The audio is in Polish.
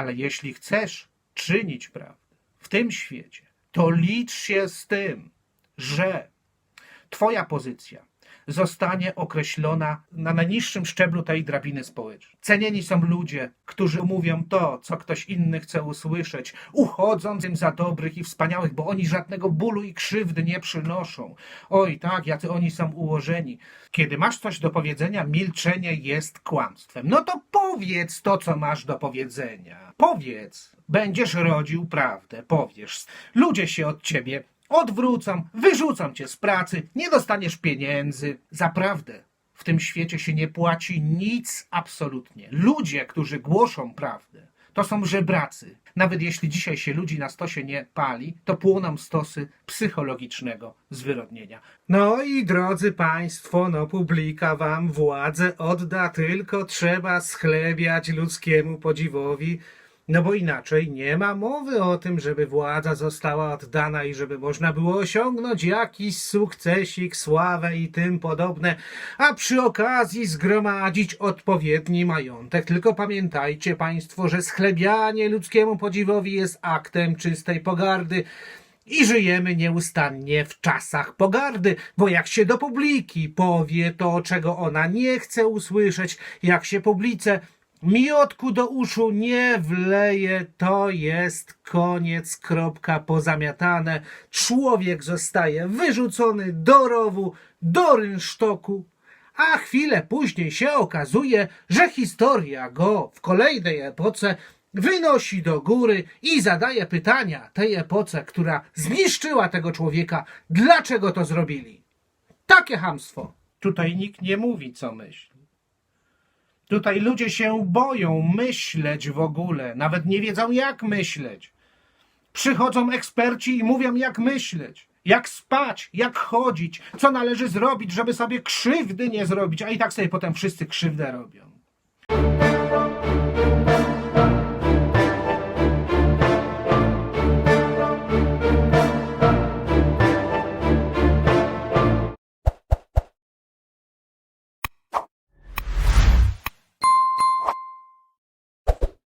ale jeśli chcesz czynić prawdę w tym świecie, to licz się z tym, że Twoja pozycja zostanie określona na najniższym szczeblu tej drabiny społecznej. Cenieni są ludzie, którzy mówią to, co ktoś inny chce usłyszeć, uchodząc im za dobrych i wspaniałych, bo oni żadnego bólu i krzywdy nie przynoszą. Oj, tak, jacy oni są ułożeni. Kiedy masz coś do powiedzenia, milczenie jest kłamstwem. No to powiedz to, co masz do powiedzenia. Powiedz. Będziesz rodził prawdę, powiesz. Ludzie się od ciebie odwrócą, wyrzucą cię z pracy, nie dostaniesz pieniędzy. Zaprawdę w tym świecie się nie płaci nic absolutnie. Ludzie, którzy głoszą prawdę, to są żebracy. Nawet jeśli dzisiaj się ludzi na stosie nie pali, to płoną stosy psychologicznego zwyrodnienia. No i drodzy Państwo, no publika wam władzę odda, tylko trzeba schlebiać ludzkiemu podziwowi. No bo inaczej nie ma mowy o tym, żeby władza została oddana i żeby można było osiągnąć jakiś sukcesik, sławę i tym podobne, a przy okazji zgromadzić odpowiedni majątek. Tylko pamiętajcie Państwo, że schlebianie ludzkiemu podziwowi jest aktem czystej pogardy. I żyjemy nieustannie w czasach pogardy, bo jak się do publiki powie to, czego ona nie chce usłyszeć, jak się publice miotku do uszu nie wleje, to jest koniec, kropka, pozamiatane. Człowiek zostaje wyrzucony do rowu, do rynsztoku, a chwilę później się okazuje, że historia go w kolejnej epoce wynosi do góry i zadaje pytania tej epoce, która zniszczyła tego człowieka, dlaczego to zrobili. Takie hamstwo. Tutaj nikt nie mówi, co myśli. Tutaj ludzie się boją myśleć w ogóle, nawet nie wiedzą jak myśleć. Przychodzą eksperci i mówią jak myśleć, jak spać, jak chodzić, co należy zrobić, żeby sobie krzywdy nie zrobić, a i tak sobie potem wszyscy krzywdę robią.